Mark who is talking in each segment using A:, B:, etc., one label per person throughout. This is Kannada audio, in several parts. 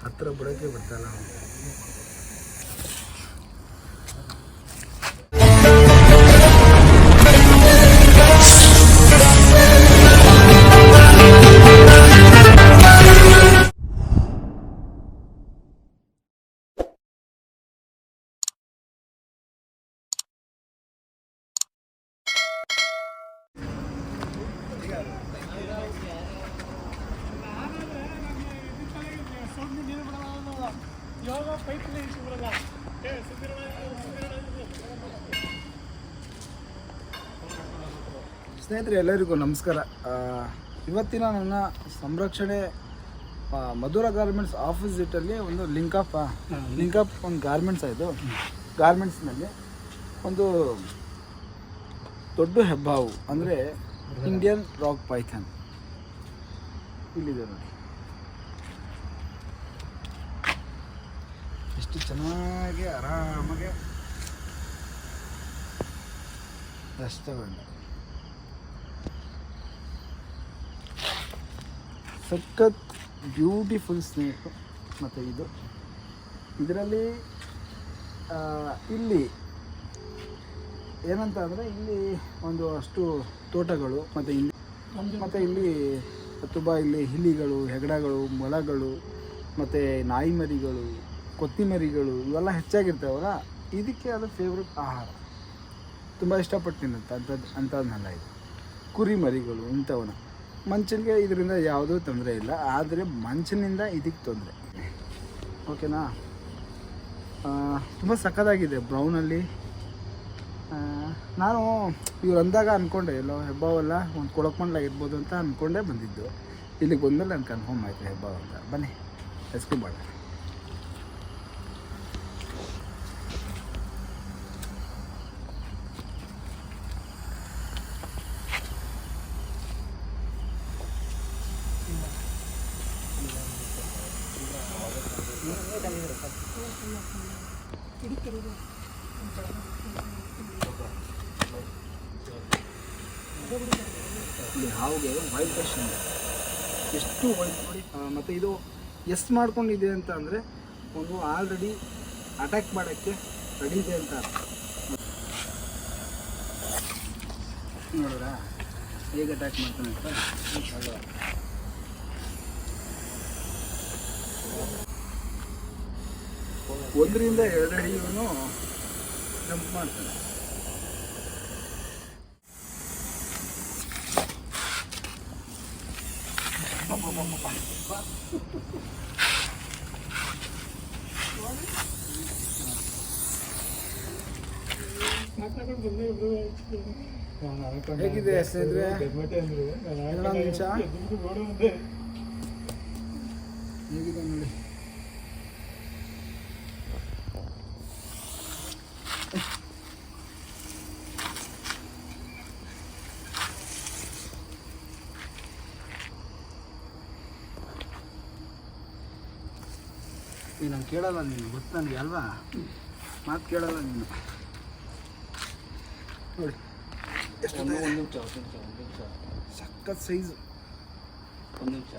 A: அத்தனை புடக்கை விட்டாலாம் ಸ್ನೇಹಿತರೆ, ಎಲ್ಲರಿಗೂ ನಮಸ್ಕಾರ. ಇವತ್ತಿನ ನನ್ನ ಸಂರಕ್ಷಣೆ ಮಧುರ ಗಾರ್ಮೆಂಟ್ಸ್ ಆಪೋಸಿಟಲ್ಲಿ ಒಂದು ಲಿಂಕ್ ಆಫ್ ಲಿಂಕ್ ಲಿಂಕಪ್ ಒಂದು ಗಾರ್ಮೆಂಟ್ಸ್ ಆಯಿತು ಗಾರ್ಮೆಂಟ್ಸ್ನಲ್ಲಿ ಒಂದು ದೊಡ್ಡ ಹೆಬ್ಬಾವು ಅಂದರೆ ಇಂಡಿಯನ್ ರಾಕ್ ಪೈಥನ್ ಇಲ್ಲಿದೆ ನೋಡಿ. ಎಷ್ಟು ಚೆನ್ನಾಗಿ ಆರಾಮಾಗಿ ರಸ್ತೆ ಬಂದ ಸಖತ್ ಬ್ಯೂಟಿಫುಲ್ ಸ್ನೇಕು ಮತ್ತು ಇದು. ಇದರಲ್ಲಿ ಇಲ್ಲಿ ಏನಂತ ಅಂದರೆ ಇಲ್ಲಿ ಒಂದು ಅಷ್ಟು ತೋಟಗಳು ಮತ್ತು ಇಲ್ಲಿ ಮತ್ತು ಇಲ್ಲಿ ತುಂಬ ಇಲ್ಲಿ ಹಿಲಿಗಳು, ಹೆಗಡಗಳು ಮೊಲಗಳು ಮತ್ತು ನಾಯಿ ಮರಿಗಳು ಕೊತ್ತಿಮರಿಗಳು ಇವೆಲ್ಲ ಹೆಚ್ಚಾಗಿರ್ತಾವಲ್ಲ, ಇದಕ್ಕೆ ಅದು ಫೇವ್ರೆಟ್ ಆಹಾರ. ತುಂಬ ಇಷ್ಟಪಟ್ಟು ತಿನ್ನುತ್ತೆ ಅಂಥದ್ದು ಅಂಥದ್ದನ್ನೆಲ್ಲ ಇದು. ಕುರಿಮರಿಗಳು ಇಂಥವನ್ನ ಮಂಚನಿಗೆ ಇದರಿಂದ ಯಾವುದೂ ತೊಂದರೆ ಇಲ್ಲ, ಆದರೆ ಮಂಚನಿಂದ ಇದಕ್ಕೆ ತೊಂದರೆ. ಓಕೆನಾ ತುಂಬ ಸಕ್ಕತ್ತಾಗಿದೆ ಬ್ರೌನಲ್ಲಿ. ನಾನು ಇವ್ರು ಅಂದಾಗ ಅಂದ್ಕೊಂಡೆ ಎಲ್ಲೋ ಹೆಬ್ಬಾವಲ್ಲ ಒಂದು ಕೊಳಕೊಂಡ್ಲಾಗಿರ್ಬೋದು ಅಂತ ಅಂದ್ಕೊಂಡೇ ಬಂದಿದ್ದು. ಇಲ್ಲಿಗೆ ಬಂದಮೇಲೆ ನಾನು ಕನ್ಫರ್ಮ್ ಆಯಿತು ಹೆಬ್ಬಾವ್ ಅಂತ. ಬನ್ನಿ ಎಸ್ಕೊಂಬೇಡ ಹಾವಿಗೆ ವೈಲ್ಡ್ ಫಿಶಿಂಗ್ ಎಷ್ಟು ವೈಟ್ ನೋಡಿ ಮತ್ತು ಇದು ಎಷ್ಟು ಮಾಡ್ಕೊಂಡಿದೆ ಅಂತ ಅಂದರೆ ಒಂದು ಆಲ್ರೆಡಿ ಅಟ್ಯಾಕ್ ಮಾಡೋಕ್ಕೆ ರೆಡಿ ಇದೆ ಅಂತ. ನೋಡಿದ್ರ? ಹೇಗೆ ಅಟ್ಯಾಕ್ ಮಾಡ್ತಾನೆ ಅಂತ? ಒಂದರಿಂದ ಎರಡು ಅಡಿಯೂ ಜಂಪ್ ಮಾಡ್ತಾನೆ. ಹೇಗಿದೆ ಸ್ನೇಹಿತರೆ? ಹೇಗಿದೆ ನೋಡಿ. ಈಗ ನಂಗೆ ಕೇಳಲ್ಲ ನೀನು. ಗೊತ್ತು ನನಗೆ ಅಲ್ವಾ? ಮಾತು ಕೇಳಲ್ಲ ನೀನು. ನೋಡಿ. ಎಷ್ಟು
B: ಒಂದು ಒಂದು ನಿಮಿಷ ಒಂದು ನಿಮಿಷ ಒಂದು ನಿಮಿಷ.
A: ಸಖತ್ ಸೈಜು.
B: ಒಂದು ನಿಮಿಷ.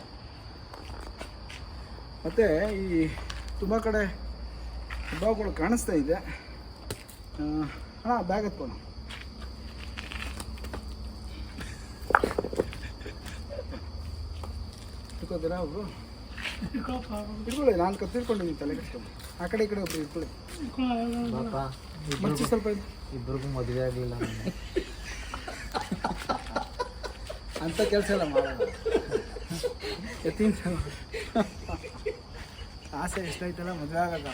A: ಮತ್ತು ಈ ತುಂಬ ಕಡೆ ಹಬ್ಬಗಳು ಕಾಣಿಸ್ತಾ ಇದೆ. ಹಾಂ ಬ್ಯಾಗ್ ಎತ್ಕೋಣ ಇಟ್ಕೋತೀರಾ ಒಬ್ರು ಇಟ್ಕೊಳ್ಳಿ ನಾನು ಕತ್ತಿರ್ಕೊಂಡಿದ್ದೀನಿ ತಲೆ ಕಟ್ಕೊಂಡು ಆ ಕಡೆ ಈ ಕಡೆ ಒಬ್ರು ಇಟ್ಕೊಳ್ಳಿ
B: ಪಾಪ
A: ಮಚ್ಚಿ ಸ್ವಲ್ಪ ಇದು
B: ಇಬ್ಬರಿಗೂ ಮದುವೆ ಆಗಲಿಲ್ಲ
A: ಅಂತ ಕೆಲಸ ಎಲ್ಲ ಮಾಡೋಣ. ಎತ್ತಿನ ಆಸೆ ಎಷ್ಟೈತಲ್ಲ ಮದುವೆ ಆಗಲ್ಲ.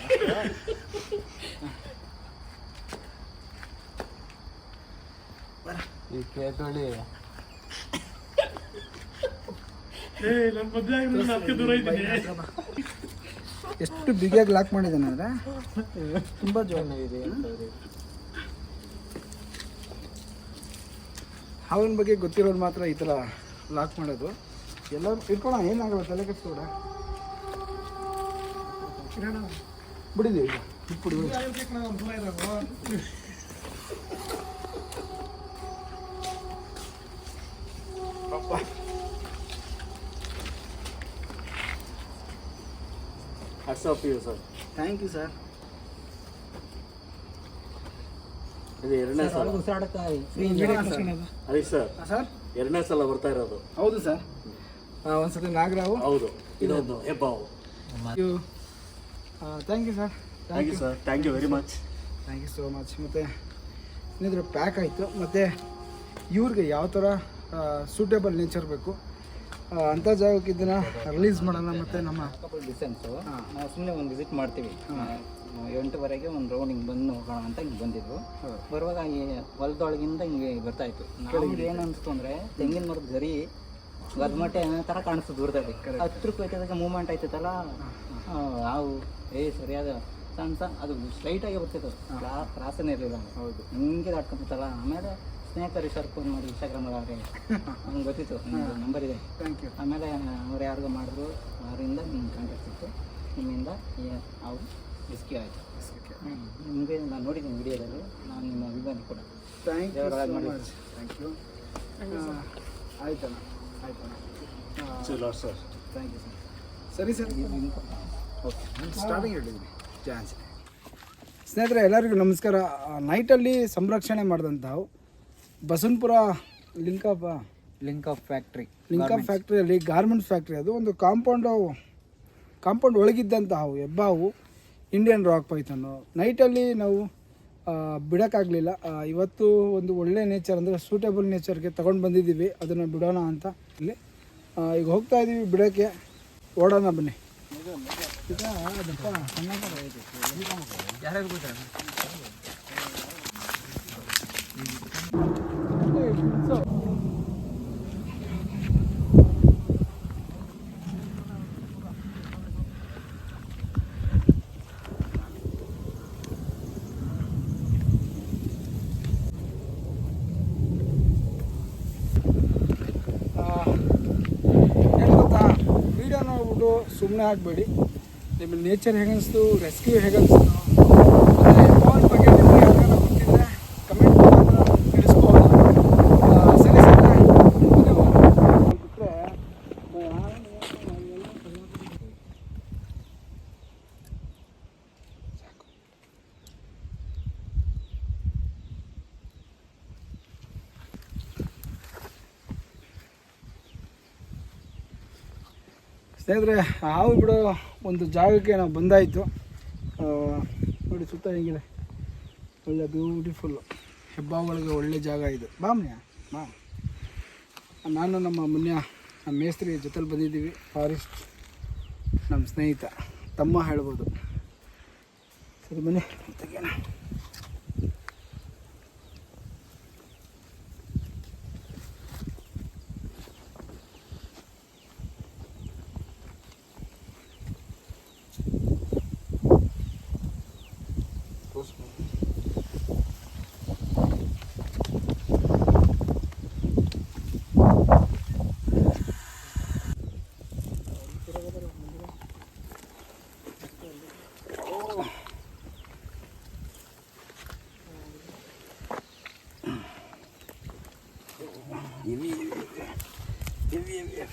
B: ಈ ಕೇಳ್ಕೊಳ್ಳಿ.
A: ಎಷ್ಟು ಬಿಗಿಯಾಗಿ ಲಾಕ್ ಮಾಡಿದ್ದಾನೆ ಅಂದ್ರೆ? ತುಂಬ ಜೋನ್
B: ಇದೆ
A: ಹಾವಿನ ಬಗ್ಗೆ ಗೊತ್ತಿರೋರು ಮಾತ್ರ ಈ ಥರ ಲಾಕ್ ಮಾಡೋದು. ಎಲ್ಲರೂ ಇಟ್ಕೊಳ ಏನಾಗಲ್ಲ ತಲೆ ಕೆಡ್ಸ್ಕೊಬೇಡ. ಬಿಡಿದೆ ಈಗ? ಬಿಟ್ಬಿಡಿ
C: off you sir
A: thank you sir
C: ಇದು ಎರಡನೇ ಸಲ. ಹರೀಶ್ ಸರ್
A: ಸರ್
C: ಎರಡನೇ ಸಲ ಬರ್ತಾ ಇರೋದು.
A: ಹೌದು ಸರ್ ಒಂದ್ಸತಿ ನಾಗರಾವು.
C: ಹೌದು. ಇದೊಂದು ಹೆಬ್ಬಾವು
A: thank you sir
C: thank you sir thank you very much
A: thank you so much ಮತ್ತು ಏನಿದ್ರೆ ಪ್ಯಾಕ್ ಆಯಿತು. ಮತ್ತು ಇವ್ರಿಗೆ ಯಾವ ಥರ ಸೂಟೇಬಲ್ ನೇಚರ್ ಬೇಕು ಅಂಥ ಜಾಗಕ್ಕೆ ಇದನ್ನ ರಿಲೀಸ್ ಮಾಡೋಣ ಮತ್ತು ನಮ್ಮ
B: ಡಿಸ್ಟೆನ್ಸು ನಾವು ಸುಮ್ಮನೆ ಒಂದು ವಿಸಿಟ್ ಮಾಡ್ತೀವಿ. ಎಂಟುವರೆಗೆ ಒಂದು ರೌಂಡ್ ಹಿಂಗೆ ಬಂದು ನೋಡೋಣ ಅಂತ ಹಿಂಗೆ ಬಂದಿದ್ವು. ಬರುವಾಗ ಈ ಹೊಲದೊಳಗಿಂದ ಹಿಂಗೆ ಬರ್ತಾ ಇತ್ತು. ನಮ್ಗೆ ಏನು ಅನಿಸ್ತು ಅಂದರೆ ತೆಂಗಿನ ಮರದ ಗರಿ ಗದ್ಮಟ್ಟೆ ಅನ್ನೋ ಥರ ಕಾಣಿಸ್ತು ದೂರದಲ್ಲಿ. ಹತ್ರಕ್ಕೆ ಹೋಯ್ತದಾಗ ಮೂಮೆಂಟ್ ಆಯ್ತಲ್ಲ ಹಾವು ಏ ಸರಿಯಾದ ಸಣ್ಣ ಅದು ಸ್ಟ್ರೈಟಾಗಿ ಬರ್ತಿತ್ತು ಕ್ರಾಸನೇ ಇರಲಿಲ್ಲ.
A: ಹೌದು.
B: ಹಿಂಗೆ ದಾಟ್ಕೊಂಬಿತ್ತಲ್ಲ ಆಮೇಲೆ ಸ್ನೇಹಿತರು ಸರ್ ಫೋನ್ ಮಾಡಿ ಇನ್ಸ್ಟಾಗ್ರಾಮಲ್ಲಿ ಅವ್ರಿಗೆ. ನಂಗೆ ಗೊತ್ತಿತ್ತು ನಂಬರ್ ಇದೆ.
A: ಥ್ಯಾಂಕ್ ಯು
B: ಆಮೇಲೆ ಅವ್ರು ಯಾರಿಗೂ ಮಾಡಿದ್ರು ಅವರಿಂದ ನಿಮ್ಗೆ ಕಾಂಟ್ಯಾಕ್ಟ್ ಸಿಕ್ತು. ನಿಮ್ಮಿಂದ ಅವರು ಅವು ರಿಸ್ಕಿ ಆಯಿತು ನಿಮಗೆ ನಾನು ನೋಡಿದ್ದೀನಿ ವಿಡಿಯೋದಲ್ಲಿ ನಾನು ನಿಮ್ಮ ಅಭಿಮಾನಿ ಕೂಡ.
A: ಥ್ಯಾಂಕ್ ಯು ಥ್ಯಾಂಕ್ ಯು ಆಯ್ತಣ್ಣ ಆಯ್ತಣ್ಣ.
C: ಸರ್
A: ಥ್ಯಾಂಕ್ ಯು ಸರ್ ಸರಿ. ಸರ್ ಓಕೆ ಸ್ಟಾರ್ಟಿಂಗ್ ಹೇಳಿದ್ದೀನಿ ಚಾನ್ಸ್ ಸ್ನೇಹಿತರೆ ಎಲ್ಲರಿಗೂ ನಮಸ್ಕಾರ. ನೈಟಲ್ಲಿ ಸಂರಕ್ಷಣೆ ಮಾಡಿದಂಥವು ಬಸವನಪುರ ಲಿಂಕಪ್ಪ
B: ಲಿಂಕ್ ಆಫ್ ಫ್ಯಾಕ್ಟ್ರಿ.
A: ಲಿಂಕಪ್ ಫ್ಯಾಕ್ಟ್ರಿಯಲ್ಲಿ ಗಾರ್ಮೆಂಟ್ಸ್ ಫ್ಯಾಕ್ಟ್ರಿ ಅದು. ಒಂದು ಕಾಂಪೌಂಡ್ ಕಾಂಪೌಂಡ್ ಒಳಗಿದ್ದಂತಹ ಹಾವು ಹೆಬ್ಬಾವು ಇಂಡಿಯನ್ ರಾಕ್ ಪೈಥನ್ನು ನೈಟಲ್ಲಿ ನಾವು ಬಿಡೋಕ್ಕಾಗಲಿಲ್ಲ. ಇವತ್ತು ಒಂದು ಒಳ್ಳೆ ನೇಚರ್ ಅಂದರೆ ಸೂಟೇಬಲ್ ನೇಚರ್ಗೆ ತೊಗೊಂಡು ಬಂದಿದ್ದೀವಿ. ಅದನ್ನು ಬಿಡೋಣ ಅಂತ ಇಲ್ಲಿ ಈಗ ಹೋಗ್ತಾ ಇದ್ದೀವಿ ಬಿಡೋಕ್ಕೆ. ಓಡೋಣ ಬನ್ನಿ. ಈಗ ಅದಪ್ಪ ಸಣ್ಣ ಕಡೆ ಐತೆ.
B: ಯಾರ್ಯಾರು ಗೊತ್ತಾ
A: ಏನು ಗೊತ್ತಾ ವೀಡಿಯೋ ನೋಡ್ಬಿಟ್ಟು ಸುಮ್ಮನೆ ಆಗಬೇಡಿ. ನಿಮ್ಮ ನೇಚರ್ ಹೇಗೆ ರೆಸ್ಕ್ಯೂ ಹೇಗೆ ಅನಿಸ್ತು ಮತ್ತು ಎಮೌಂಟ್ ಬಗ್ಗೆ ನಿಮಗೆ ಯಾರಿಗಾರ ಗೊತ್ತಿದ್ರೆ ಕಮೆಂಟ್ ಮುಖಾಂತರ ತಿಳಿಸ್ಬೋದು ಆ, ಸರಿ ಸರ್ ಮುಂದೆ ಹೋಗೋಣ. ಬಿಟ್ರೆ ಸ್ನೇಹಿತರೆ, ಹಾವು ಬಿಡೋ ಒಂದು ಜಾಗಕ್ಕೆ ನಾವು ಬಂದಾಯಿತು. ನೋಡಿ ಸುತ್ತ ಹೇಗಿದೆ. ಒಳ್ಳೆ ಬ್ಯೂಟಿಫುಲ್ಲು ಹೆಬ್ಬಾವುಗಳಿಗೆ ಒಳ್ಳೆ ಜಾಗ ಇದು. ಬಾ ಬಾ ನಾನು ನಮ್ಮ ಮುನ್ಯ, ನಮ್ಮ ಮೇಸ್ತ್ರಿ ಜೊತೆಲಿ ಬಂದಿದ್ದೀವಿ. ಫಾರೆಸ್ಟ್ ನಮ್ಮ ಸ್ನೇಹಿತ. ತಮ್ಮ ಹೇಳ್ಬೋದು. ಸರಿ, ಬನ್ನಿ. ತೆಗಿಯೋಣ. lazım. Yemin yemin yemin ini.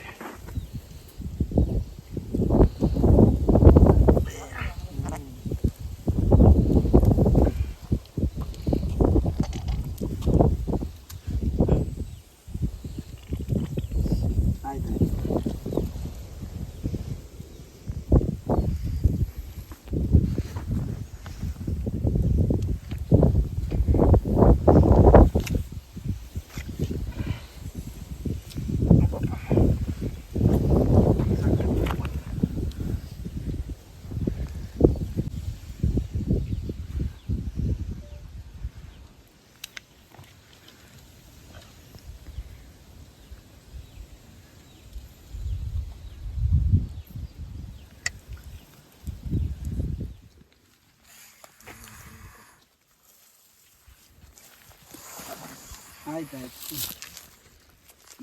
A: ಆಯ್ತು ಆಯ್ತು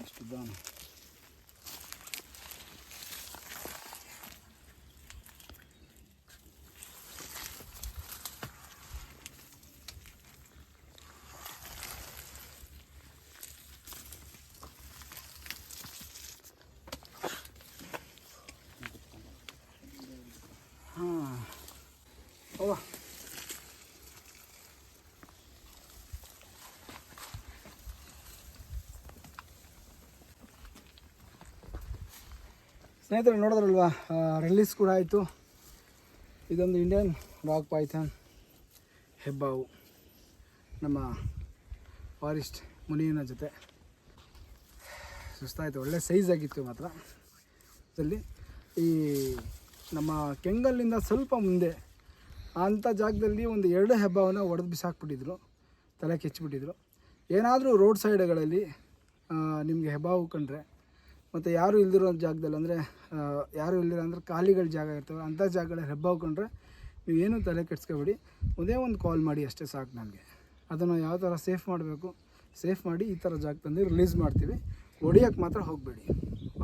A: ಇಷ್ಟು ದಾನ ಹಾಂ ಸ್ನೇಹಿತರೆ, ನೋಡಿದ್ರಲ್ವಾ? ರಿಲೀಸ್ ಕೂಡ ಆಯಿತು. ಇದೊಂದು ಇಂಡಿಯನ್ ರಾಕ್ ಪೈಥಾನ್ ಹೆಬ್ಬಾವು. ನಮ್ಮ ಫಾರೆಸ್ಟ್ ಮುನಿಯನ ಜೊತೆ. ಸುಸ್ತಾಯಿತು. ಒಳ್ಳೆ ಸೈಜ್ ಆಗಿತ್ತು ಮಾತ್ರ. ಇದರಲ್ಲಿ ಈ ನಮ್ಮ ಕೆಂಗಲ್ಲಿಂದ ಸ್ವಲ್ಪ ಮುಂದೆ ಅಂಥ ಜಾಗದಲ್ಲಿ ಒಂದು ಎರಡು ಹೆಬ್ಬಾವನ್ನ ಒಡೆದು ಬಿಸಾಕ್ಬಿಟ್ಟಿದ್ರು. ತಲೆ ಕೆಚ್ಚಿಬಿಟ್ಟಿದ್ರು. ಏನಾದರೂ ರೋಡ್ ಸೈಡ್ಗಳಲ್ಲಿ ನಿಮಗೆ ಹೆಬ್ಬಾವು ಕಂಡ್ರೆ ಮತ್ತು ಯಾರು ಇಲ್ದಿರೋ ಜಾಗದಲ್ಲಿ ಅಂದರೆ ಯಾರು ಇಲ್ದಿರೋ ಅಂದರೆ ಖಾಲಿಗಳ ಜಾಗ ಇರ್ತವೆ ಅಂಥ ಜಾಗಗಳ ಹೆಬ್ಬ ಹಾಕೊಂಡ್ರೆ ನೀವೇನು ತಲೆ ಕೆಡ್ಸ್ಕೊಬೇಡಿ. ಒಂದೇ ಒಂದು ಕಾಲ್ ಮಾಡಿ ಅಷ್ಟೇ ಸಾಕು ನನಗೆ ಅದನ್ನು ಯಾವ ಥರ ಸೇಫ್ ಮಾಡಬೇಕು ಸೇಫ್ ಮಾಡಿ ಈ ಥರ ಜಾಗ ತಂದು ರಿಲೀಸ್ ಮಾಡ್ತೀವಿ. ಹೊಡಿಯೋಕ್ಕೆ ಮಾತ್ರ ಹೋಗಬೇಡಿ.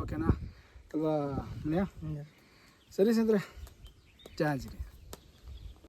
A: ಓಕೆನಾ ಅಥವಾ ಸರಿ ಸಂದ್ರೆ ಚಾನ್ಸ್